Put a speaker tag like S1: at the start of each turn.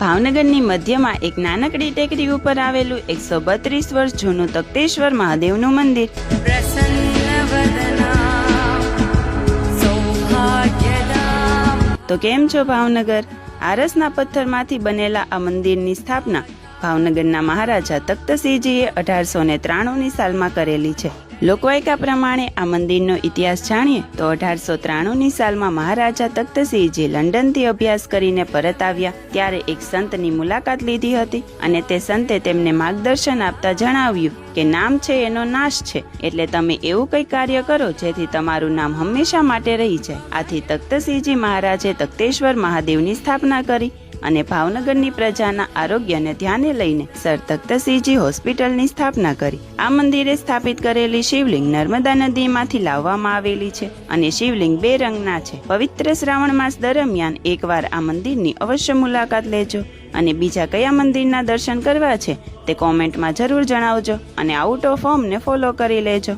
S1: ભાવનગરની મધ્યમાં એક નાનકડી ટેકરી ઉપર આવેલું એકસો બત્રીસ વર્ષ જૂનું તખતેશ્વર મહાદેવનું મંદિર. તો કેમ છો ભાવનગર? આરસના પથ્થરમાંથી બનેલા આ મંદિરની સ્થાપના ભાવનગરના મહારાજા તખ્તસિંહજીએ અઢારસો ને ત્રાણુંની સાલમાં કરેલી છે. લોકવાયકા પ્રમાણે આ મંદિરનો ઇતિહાસ જાણીએ તો અઢારસો ત્રાણુંની સાલમાં મહારાજા તખ્તસિંહજી લંડનથી અભ્યાસ કરીને પરત આવ્યા ત્યારે એક સંતની મુલાકાત લીધી હતી અને તે સંતે તેમને માર્ગદર્શન આપતા જણાવ્યું કે નામ છે એનો નાશ છે, એટલે તમે એવું કંઈ કાર્ય કરો જેથી તમારું નામ હંમેશા માટે રહી જાય. આથી તખ્તસિંહજી મહારાજે તખ્તેશ્વર મહાદેવની સ્થાપના કરી અને ભાવનગરની પ્રજાના આરોગ્યને ધ્યાને લઈને સર તખ્તસિંહજી હોસ્પિટલની સ્થાપના કરી. આ મંદિરે સ્થાપિત કરેલી શિવલિંગ નર્મદા નદીમાંથી લાવવામાં આવેલી છે અને શિવલિંગ બે રંગના છે. પવિત્ર શ્રાવણ માસ દરમિયાન એકવાર આ મંદિરની અવશ્ય મુલાકાત લેજો અને બીજા કયા મંદિરના દર્શન કરવા છે તે કોમેન્ટમાં જરૂર જણાવજો અને આઉટ ઓફ હોમને ફોલો કરી લેજો.